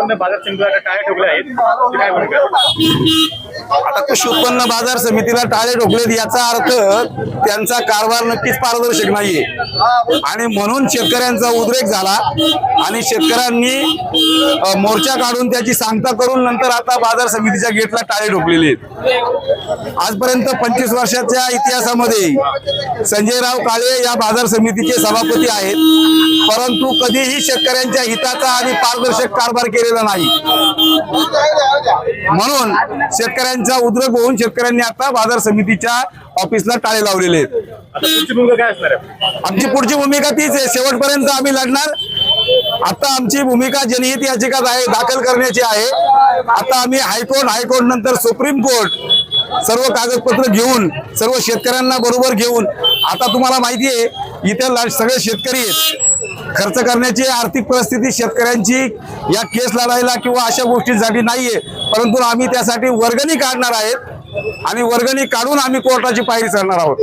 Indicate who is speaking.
Speaker 1: उत्पन्न बाजार समितीला टाळे ठोकले आहेत ते काय म्हणतात
Speaker 2: आता कृषी उत्पन्न बाजार समितीला टाळे ठोकलेत याचा अर्थ त्यांचा कारभार नक्कीच पारदर्शक नाहीये. आणि म्हणून शेतकऱ्यांचा उद्रेक झाला आणि शेतकऱ्यांनी मोर्चा काढून त्याची सांगता करून नंतर आता बाजार समितीच्या गेटला टाळे ठोकलेले आहेत. आजपर्यंत पंचवीस वर्षाच्या इतिहासामध्ये संजयराव काळे या बाजार समितीचे सभापती आहेत. परंतु कधीही शेतकऱ्यांच्या हिताचा आणि पारदर्शक कारभार केलेला नाही. म्हणून शेतकऱ्यांचा उद्रेक होऊन शेतकऱ्यांनी आता बाजार समितीच्या ऑफिसला टाळे लावलेले आहेत.
Speaker 1: आता तुमची भूमिका काय असणार आहे?
Speaker 2: आमची पुढची भूमिका तीच आहे. शेवटपर्यंत आम्ही लढणार. आता आमची भूमिका जनहित याचिका आहे दाखल करण्याची आहे. आता आम्ही हायकोर्ट हायकोर्ट नंतर सुप्रीम कोर्ट सर्व कागदपत्र घेऊन सर्व शेतकऱ्यांना बरोबर घेऊन आता तुम्हाला माहिती आहे इथे सगळे शेतकरी आहेत. खर्च करण्याची आर्थिक परिस्थिती शेतकऱ्यांची या केस लढायला किंवा अशा गोष्टींसाठी नाहीये. परंतु आम्ही त्यासाठी वर्गणी काढणार आहेत आणि वर्गणी काढून आम्ही कोर्टाची पायरी चढणार आहोत.